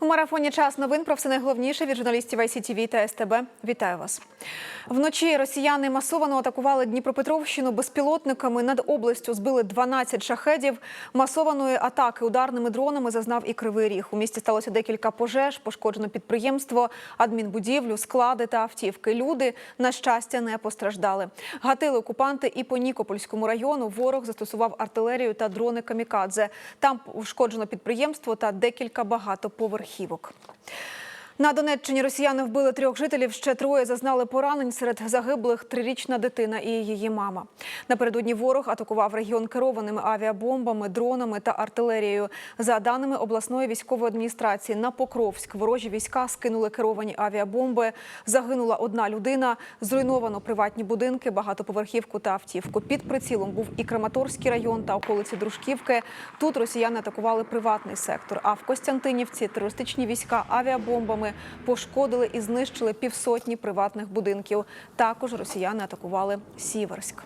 У марафоні час новин про все найголовніше від журналістів ICTV та СТБ. Вітаю вас. Вночі росіяни масово атакували Дніпропетровщину безпілотниками. Над областю збили 12 шахедів. Масованої атаки ударними дронами зазнав і Кривий Ріг. У місті сталося декілька пожеж, пошкоджено підприємство, адмінбудівлю, склади та автівки. Люди, на щастя, не постраждали. Гатили окупанти і по Нікопольському району. Ворог застосував артилерію та дрони камікадзе. Там ушкоджено підприємство та декілька багатоповерхівок. На Донеччині росіяни вбили трьох жителів. Ще троє зазнали поранень. Серед загиблих трирічна дитина і її мама. Напередодні ворог атакував регіон керованими авіабомбами, дронами та артилерією. За даними обласної військової адміністрації, на Покровськ ворожі війська скинули керовані авіабомби. Загинула одна людина. Зруйновано приватні будинки, багатоповерхівку та автівку. Під прицілом був і Краматорський район та околиці Дружківки. Тут росіяни атакували приватний сектор. А в Костянтинівці терористичні війська авіабомбами пошкодили і знищили півсотні приватних будинків. Також росіяни атакували Сіверськ.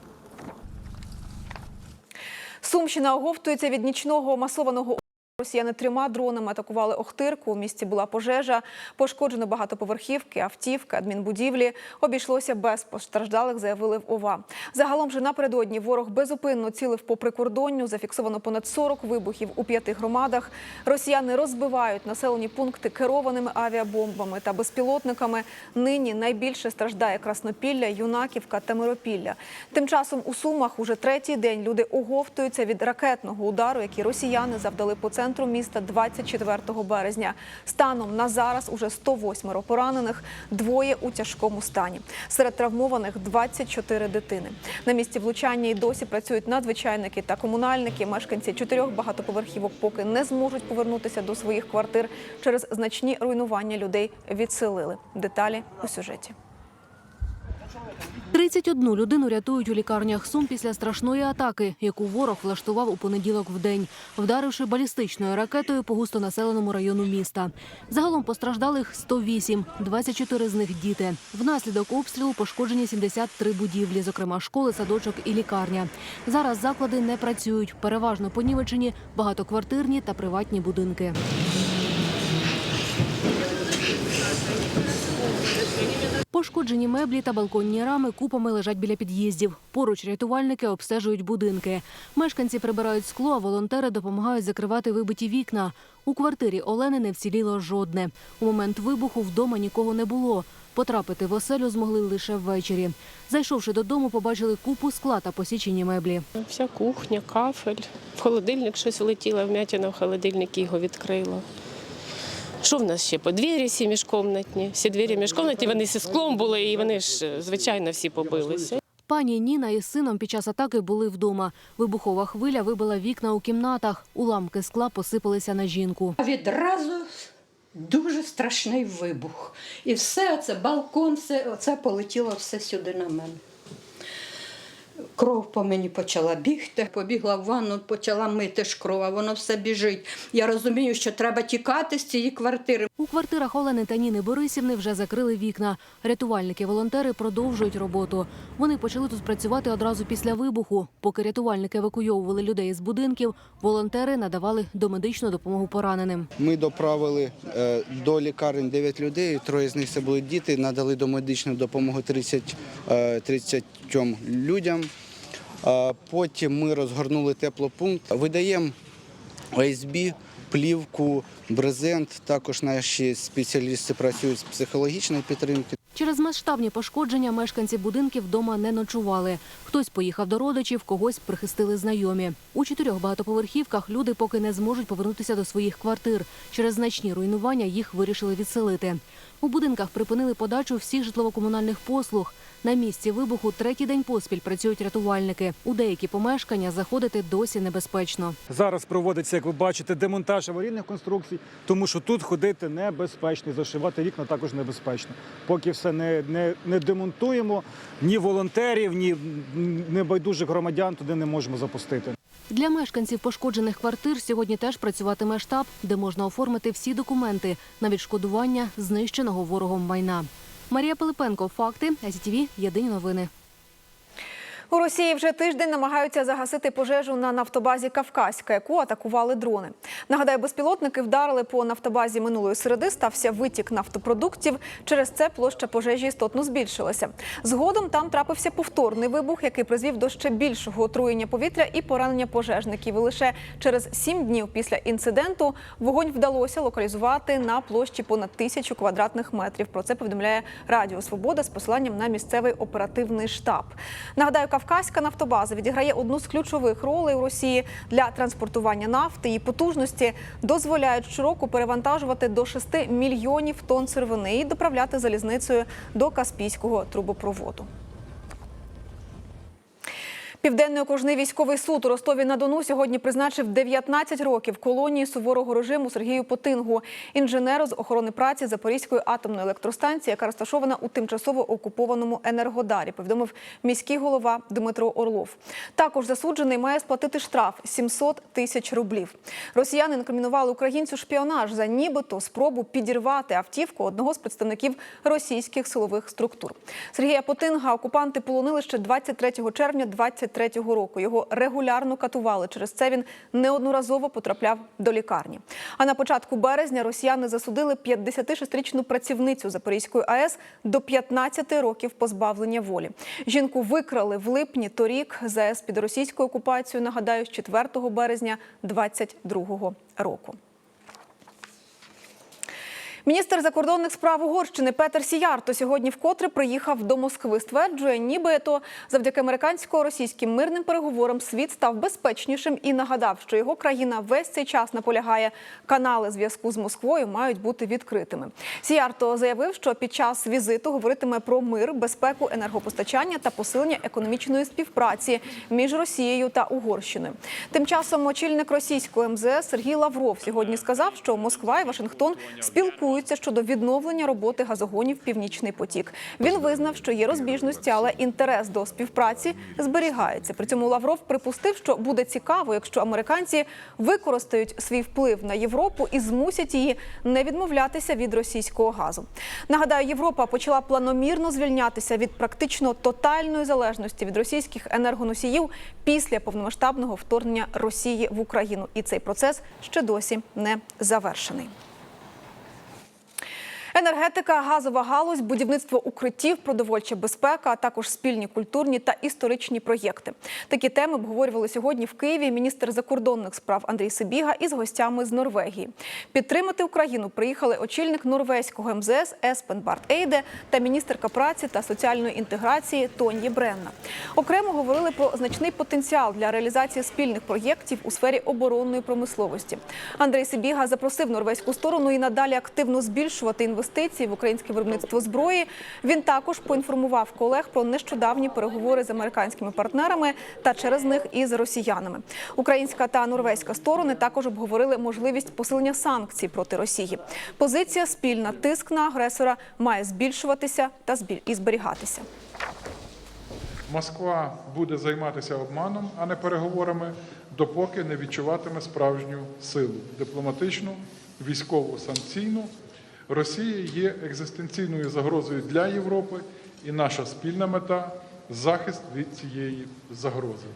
Сумщина оговтується від нічного масованого Росіяни трьома дронами атакували Охтирку. У місті була пожежа, пошкоджено багатоповерхівки, автівки, адмінбудівлі. Обійшлося без постраждалих, заявили в ОВА. Загалом же напередодні ворог безупинно цілив по прикордонню. Зафіксовано понад 40 вибухів у п'яти громадах. Росіяни розбивають населені пункти керованими авіабомбами та безпілотниками. Нині найбільше страждає Краснопілля, Юнаківка та Миропілля. Тим часом у Сумах уже третій день люди оговтуються від ракетного удару, який росіяни завдали по центру міста 24 березня. Станом на зараз уже 108 поранених, двоє у тяжкому стані. Серед травмованих 24 дитини. На місці влучання і досі працюють надзвичайники та комунальники. Мешканці чотирьох багатоповерхівок поки не зможуть повернутися до своїх квартир через значні руйнування людей відселили. Деталі у сюжеті. 31 людину рятують у лікарнях Сум після страшної атаки, яку ворог влаштував у понеділок в день, вдаривши балістичною ракетою по густонаселеному району міста. Загалом постраждалих 108, 24 з них діти. Внаслідок обстрілу пошкоджені 73 будівлі, зокрема школи, садочок і лікарня. Зараз заклади не працюють. Переважно понівечені багатоквартирні та приватні будинки. Пошкоджені меблі та балконні рами купами лежать біля під'їздів. Поруч рятувальники обстежують будинки. Мешканці прибирають скло, а волонтери допомагають закривати вибиті вікна. У квартирі Олени не вціліло жодне. У момент вибуху вдома нікого не було. Потрапити в оселю змогли лише ввечері. Зайшовши додому, побачили купу скла та посічені меблі. Вся кухня, кафель. В холодильник щось влетіло, вмятина в холодильник його відкрила. Що в нас ще? По двері всі міжкомнатні. Всі двері міжкомнатні, вони зі склом були, і вони ж, звичайно, всі побилися. Пані Ніна із сином під час атаки були вдома. Вибухова хвиля вибила вікна у кімнатах. Уламки скла посипалися на жінку. Відразу дуже страшний вибух. І все це балкон, все оце полетіло все сюди на мене. Кров по мені почала бігти, побігла в ванну, почала мити ж кров, а воно все біжить. Я розумію, що треба тікати з цієї квартири. У квартирах Олени та Ніни Борисівни вже закрили вікна. Рятувальники-волонтери продовжують роботу. Вони почали тут працювати одразу після вибуху. Поки рятувальники евакуйовували людей з будинків, волонтери надавали домедичну допомогу пораненим. Ми доправили е, до лікарень 9 людей, троє з них це були діти, надали домедичну допомогу 30, е, 30 людям. Потім ми розгорнули теплопункт, видаємо ОСБ, плівку, брезент. Також наші спеціалісти працюють з психологічної підтримки. Через масштабні пошкодження мешканці будинків вдома не ночували. Хтось поїхав до родичів, когось прихистили знайомі. У чотирьох багатоповерхівках люди поки не зможуть повернутися до своїх квартир. Через значні руйнування їх вирішили відселити. У будинках припинили подачу всіх житлово-комунальних послуг. На місці вибуху третій день поспіль працюють рятувальники. У деякі помешкання заходити досі небезпечно. Зараз проводиться, як ви бачите, демонтаж аварійних конструкцій, тому що тут ходити небезпечно, зашивати вікна також небезпечно. Поки все не, не, не демонтуємо, ні волонтерів, ні небайдужих громадян туди не можемо запустити. Для мешканців пошкоджених квартир сьогодні теж працюватиме штаб, де можна оформити всі документи на відшкодування знищеного ворогом майна. Марія Пилипенко. Факти. СТВ, Єдині новини. У Росії вже тиждень намагаються загасити пожежу на нафтобазі Кавказька, яку атакували дрони. Нагадаю, безпілотники вдарили по нафтобазі минулої середи. Стався витік нафтопродуктів. Через це площа пожежі істотно збільшилася. Згодом там трапився повторний вибух, який призвів до ще більшого отруєння повітря і поранення пожежників. І лише через сім днів після інциденту вогонь вдалося локалізувати на площі понад тисячу квадратних метрів. Про це повідомляє Радіо Свобода з посиланням на місцевий оперативний штаб. Нагадаю, Кавказька нафтобаза відіграє одну з ключових ролей у Росії для транспортування нафти. Її потужності дозволяють щороку перевантажувати до 6 мільйонів тонн сировини і доправляти залізницею до Каспійського трубопроводу. Південний окружний військовий суд у Ростові на Дону сьогодні призначив 19 років колонії суворого режиму Сергію Потингу, інженеру з охорони праці Запорізької атомної електростанції, яка розташована у тимчасово окупованому Енергодарі. Повідомив міський голова Дмитро Орлов. Також засуджений має сплатити штраф 700 тисяч рублів. Росіяни інкримінували українцю шпіонаж за нібито спробу підірвати автівку одного з представників російських силових структур. Сергія Потинга окупанти полонили ще 23 червня 23 року. Його регулярно катували. Через це він неодноразово потрапляв до лікарні. А на початку березня росіяни засудили 56-річну працівницю Запорізької АЕС до 15 років позбавлення волі. Жінку викрали в липні торік з АЕС під російською окупацією. Нагадаю, з 4 березня 22 року. Міністр закордонних справ Угорщини Петер Сіярто сьогодні вкотре приїхав до Москви. Стверджує, ніби то завдяки американсько-російським мирним переговорам світ став безпечнішим і нагадав, що його країна весь цей час наполягає, канали зв'язку з Москвою мають бути відкритими. Сіярто заявив, що під час візиту говоритиме про мир, безпеку, енергопостачання та посилення економічної співпраці між Росією та Угорщиною. Тим часом очільник російського МЗС Сергій Лавров сьогодні сказав, що Москва і Вашингтон спілкуються щодо відновлення роботи газогонів Північний потік. Він визнав, що є розбіжності, але інтерес до співпраці зберігається. При цьому Лавров припустив, що буде цікаво, якщо американці використають свій вплив на Європу і змусять її не відмовлятися від російського газу. Нагадаю, Європа почала планомірно звільнятися від практично тотальної залежності від російських енергоносіїв після повномасштабного вторгнення Росії в Україну. І цей процес ще досі не завершений. Енергетика, газова галузь, будівництво укриттів, продовольча безпека, а також спільні культурні та історичні проєкти. Такі теми обговорювали сьогодні в Києві міністр закордонних справ Андрій Сибіга із гостями з Норвегії. Підтримати Україну приїхали очільник норвезького МЗС Еспен Барт Ейде та міністерка праці та соціальної інтеграції Тоньї Бренна. Окремо говорили про значний потенціал для реалізації спільних проєктів у сфері оборонної промисловості. Андрій Сибіга запросив норвезьку сторону і надалі активно збільшувати інвестиції в українське виробництво зброї. Він також поінформував колег про нещодавні переговори з американськими партнерами та через них із росіянами. Українська та норвезька сторони також обговорили можливість посилення санкцій проти Росії. Позиція спільна тиск на агресора має збільшуватися та і зберігатися. Москва буде займатися обманом, а не переговорами, допоки не відчуватиме справжню силу дипломатичну, військову, санкційну. Росія є екзистенційною загрозою для Європи, і наша спільна мета захист від цієї загрози.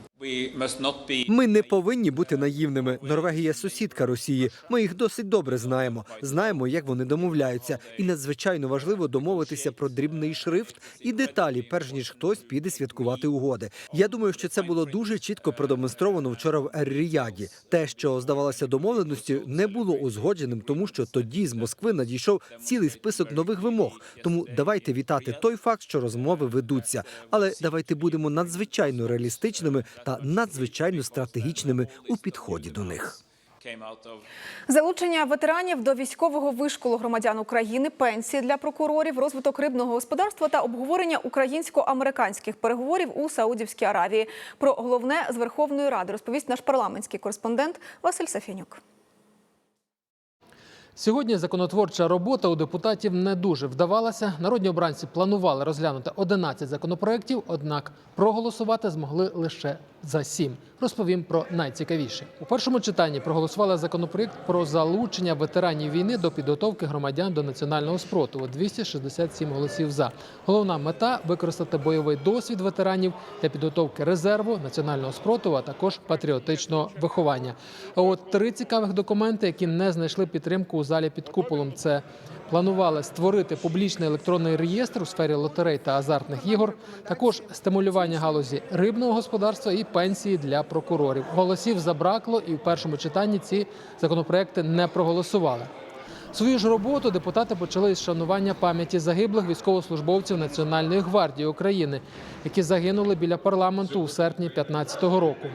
Ми не повинні бути наївними. Норвегія сусідка Росії. Ми їх досить добре знаємо. Знаємо, як вони домовляються, і надзвичайно важливо домовитися про дрібний шрифт і деталі, перш ніж хтось піде святкувати угоди. Я думаю, що це було дуже чітко продемонстровано вчора в Ер-Ріяді. Те, що здавалося домовленістю, не було узгодженим, тому що тоді з Москви надійшов цілий список нових вимог. Тому давайте вітати той факт, що розмови ведуться, але давайте будемо надзвичайно реалістичними та надзвичайно стратегічними у підході до них. Залучення ветеранів до військового вишколу громадян України, пенсії для прокурорів, розвиток рибного господарства та обговорення українсько-американських переговорів у Саудівській Аравії. Про головне з Верховної Ради розповість наш парламентський кореспондент Василь Сафінюк. Сьогодні законотворча робота у депутатів не дуже вдавалася. Народні обранці планували розглянути 11 законопроєктів, однак проголосувати змогли лише за сім. Розповім про найцікавіше. У першому читанні проголосували законопроект про залучення ветеранів війни до підготовки громадян до національного спротиву. 267 голосів за. Головна мета використати бойовий досвід ветеранів для підготовки резерву, національного спротиву, а також патріотичного виховання. От три цікавих документи, які не знайшли підтримку у залі під куполом. Це планували створити публічний електронний реєстр у сфері лотерей та азартних ігор, також стимулювання галузі рибного господарства і пенсії для прокурорів. Голосів забракло, і в першому читанні ці законопроекти не проголосували. Свою ж роботу депутати почали із шанування пам'яті загиблих військовослужбовців Національної гвардії України, які загинули біля парламенту у серпні 2015 року.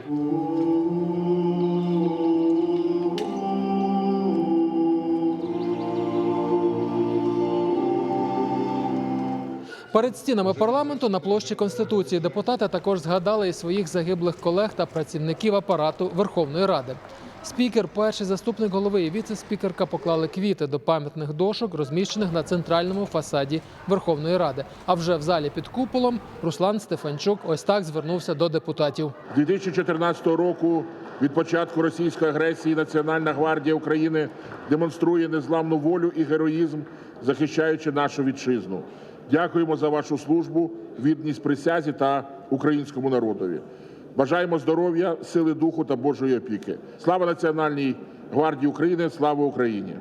Перед стінами парламенту на площі Конституції депутати також згадали і своїх загиблих колег та працівників апарату Верховної Ради. Спікер, перший заступник голови і віце-спікерка поклали квіти до пам'ятних дошок, розміщених на центральному фасаді Верховної Ради. А вже в залі під куполом Руслан Стефанчук ось так звернувся до депутатів. З 2014 року від початку російської агресії Національна гвардія України демонструє незламну волю і героїзм, захищаючи нашу вітчизну. Дякуємо за вашу службу, відність присязі та українському народові. Бажаємо здоров'я, сили духу та Божої опіки. Слава Національній гвардії України! Слава Україні!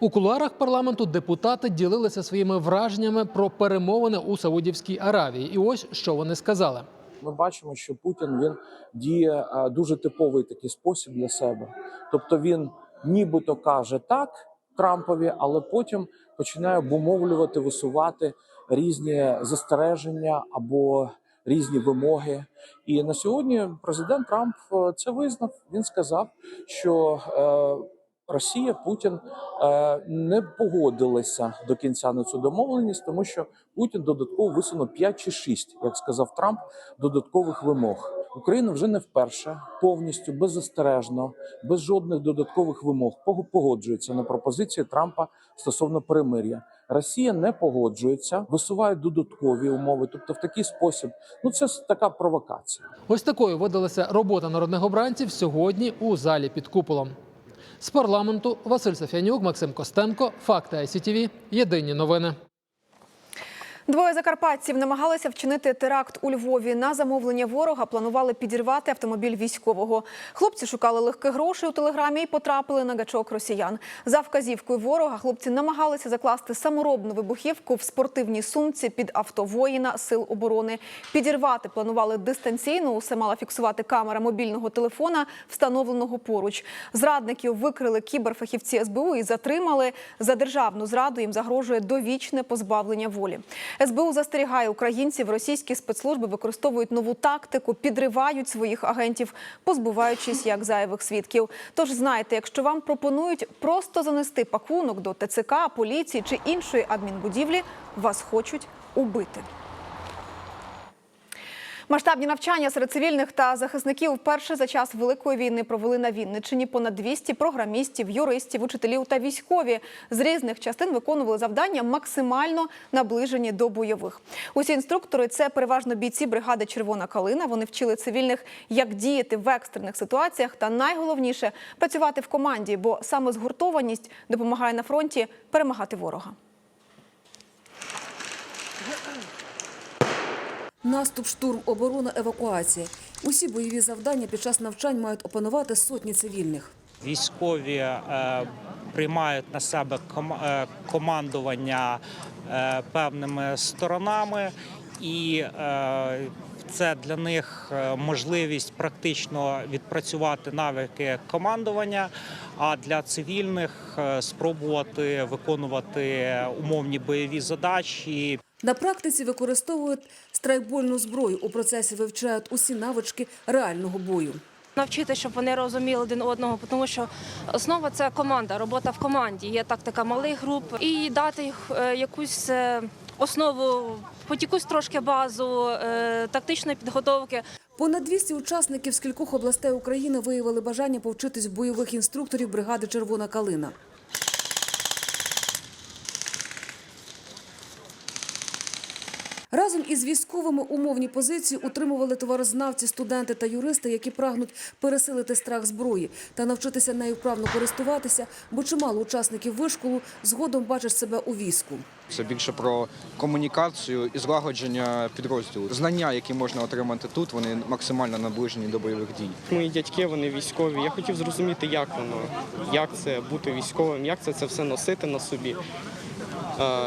У кулуарах парламенту депутати ділилися своїми враженнями про перемовини у Саудівській Аравії. І ось що вони сказали. Ми бачимо, що Путін він діє дуже типовий такий спосіб для себе. Тобто він нібито каже так Трампові, але потім починає обумовлювати, висувати різні застереження або різні вимоги. І на сьогодні президент Трамп е, це визнав. Він сказав, що е, Росія, Путін е, не погодилися до кінця на цю домовленість, тому що Путін додатково висунув 5 чи 6, як сказав Трамп, додаткових вимог. Україна вже не вперше повністю беззастережно, без жодних додаткових вимог пог- погоджується на пропозиції Трампа стосовно перемир'я. Росія не погоджується, висуває додаткові умови. Тобто, в такий спосіб, ну це така провокація. Ось такою видалася робота народних обранців сьогодні у залі під куполом. З парламенту Василь Сафянюк, Максим Костенко, Факти ICTV, Єдині новини. Двоє закарпатців намагалися вчинити теракт у Львові. На замовлення ворога планували підірвати автомобіль військового. Хлопці шукали легких грошей у телеграмі і потрапили на гачок росіян. За вказівкою ворога хлопці намагалися закласти саморобну вибухівку в спортивній сумці під авто воїна сил оборони. Підірвати планували дистанційно. Усе мала фіксувати камера мобільного телефона, встановленого поруч. Зрадників викрили кіберфахівці СБУ і затримали. За державну зраду їм загрожує довічне позбавлення волі. СБУ застерігає українців. Російські спецслужби використовують нову тактику, підривають своїх агентів, позбуваючись як зайвих свідків. Тож знайте, якщо вам пропонують просто занести пакунок до ТЦК, поліції чи іншої адмінбудівлі, вас хочуть убити. Масштабні навчання серед цивільних та захисників вперше за час великої війни провели на Вінниччині. Понад 200 програмістів, юристів, учителів та військові з різних частин виконували завдання максимально наближені до бойових. Усі інструктори це переважно бійці бригади Червона калина. Вони вчили цивільних, як діяти в екстрених ситуаціях, та найголовніше працювати в команді, бо саме згуртованість допомагає на фронті перемагати ворога. Наступ, штурм, оборона, евакуація. Усі бойові завдання під час навчань мають опанувати сотні цивільних. Військові е, приймають на себе е, командування е, певними сторонами, і е, це для них е, можливість практично відпрацювати навики командування. А для цивільних е, спробувати виконувати умовні бойові задачі На практиці використовують страйкбольну зброю. У процесі вивчають усі навички реального бою. Навчити, щоб вони розуміли один одного, тому що основа це команда, робота в команді. Є тактика малих груп, і дати їх е, якусь е, основу, хоч якусь трошки базу е, тактичної підготовки. Понад 200 учасників з кількох областей України виявили бажання повчитись бойових інструкторів бригади Червона калина. Разом із військовими умовні позиції утримували товарознавці, студенти та юристи, які прагнуть пересилити страх зброї та навчитися нею вправно користуватися, бо чимало учасників вишколу згодом бачать себе у війську. Це більше про комунікацію і злагодження підрозділу. Знання, які можна отримати тут, вони максимально наближені до бойових дій. Мої дядьки, вони військові. Я хотів зрозуміти, як воно, як це бути військовим, як це це все носити на собі,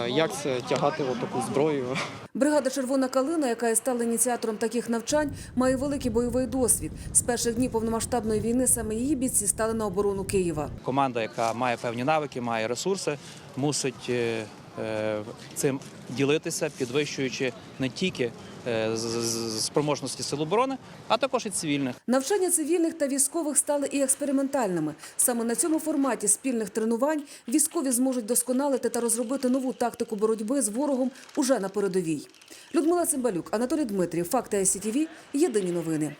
як це тягати отаку зброю. Бригада Червона калина, яка і стала ініціатором таких навчань, має великий бойовий досвід. З перших днів повномасштабної війни саме її бійці стали на оборону Києва. Команда, яка має певні навики, має ресурси, мусить е, е, цим ділитися, підвищуючи не тільки спроможності сил оборони, а також і цивільних. Навчання цивільних та військових стали і експериментальними. Саме на цьому форматі спільних тренувань військові зможуть досконалити та розробити нову тактику боротьби з ворогом уже на передовій. Людмила Цимбалюк, Анатолій Дмитрів, Факти СІТІВІ Єдині новини.